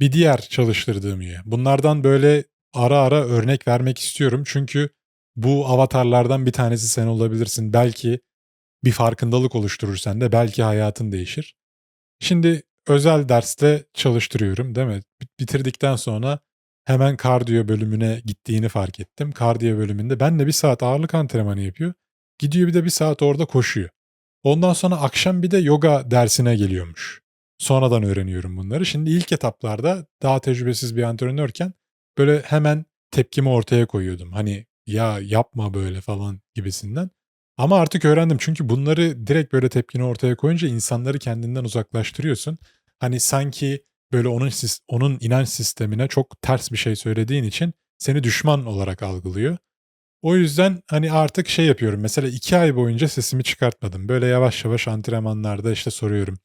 bir diğer çalıştırdığım üye. Bunlardan böyle ara ara örnek vermek istiyorum. Çünkü bu avatarlardan bir tanesi sen olabilirsin. Belki bir farkındalık oluşturur sende. Belki hayatın değişir. Şimdi özel derste çalıştırıyorum değil mi? Bitirdikten sonra hemen kardiyo bölümüne gittiğini fark ettim. Kardiyo bölümünde benle bir saat ağırlık antrenmanı yapıyor. Gidiyor bir de bir saat orada koşuyor. Ondan sonra akşam bir de yoga dersine geliyormuş. Sonradan öğreniyorum bunları. Şimdi ilk etaplarda daha tecrübesiz bir antrenörken böyle hemen tepkimi ortaya koyuyordum. Hani ya yapma böyle falan gibisinden. Ama artık öğrendim çünkü bunları direkt böyle tepkini ortaya koyunca insanları kendinden uzaklaştırıyorsun. Hani sanki böyle onun onun inanç sistemine çok ters bir şey söylediğin için seni düşman olarak algılıyor. O yüzden hani artık şey yapıyorum. Mesela iki ay boyunca sesimi çıkartmadım. Böyle yavaş yavaş antrenmanlarda işte soruyorum.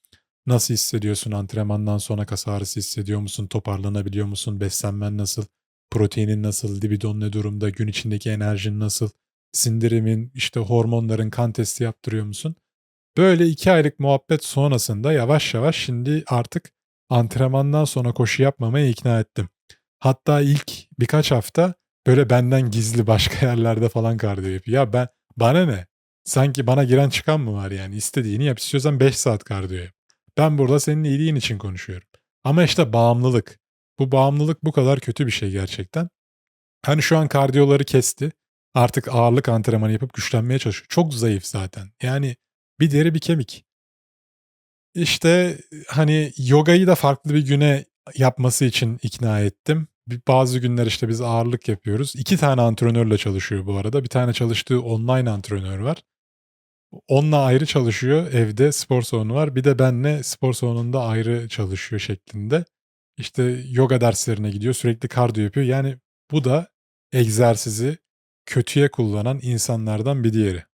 Nasıl hissediyorsun antrenmandan sonra kas ağrısı hissediyor musun? Toparlanabiliyor musun? Beslenmen nasıl? Proteinin nasıl? Libidon ne durumda? Gün içindeki enerjin nasıl? Sindirimin, işte hormonların kan testi yaptırıyor musun? Böyle iki aylık muhabbet sonrasında yavaş yavaş şimdi artık antrenmandan sonra koşu yapmamaya ikna ettim. Hatta ilk birkaç hafta böyle benden gizli başka yerlerde falan kardiyo yapıyor. Ya ben bana ne? Sanki bana giren çıkan mı var yani? İstediğini yap. İstiyorsan 5 saat kardiyo yap. Ben burada senin iyiliğin için konuşuyorum. Ama işte bağımlılık. Bu bağımlılık bu kadar kötü bir şey gerçekten. Hani şu an kardiyoları kesti. Artık ağırlık antrenmanı yapıp güçlenmeye çalışıyor. Çok zayıf zaten. Yani bir deri bir kemik. İşte hani yogayı da farklı bir güne yapması için ikna ettim. Bazı günler işte biz ağırlık yapıyoruz. İki tane antrenörle çalışıyor bu arada. Bir tane çalıştığı online antrenör var. Onunla ayrı çalışıyor. Evde spor salonu var. Bir de benle spor salonunda ayrı çalışıyor şeklinde. İşte yoga derslerine gidiyor. Sürekli kardiyo yapıyor. Yani bu da egzersizi kötüye kullanan insanlardan bir diğeri.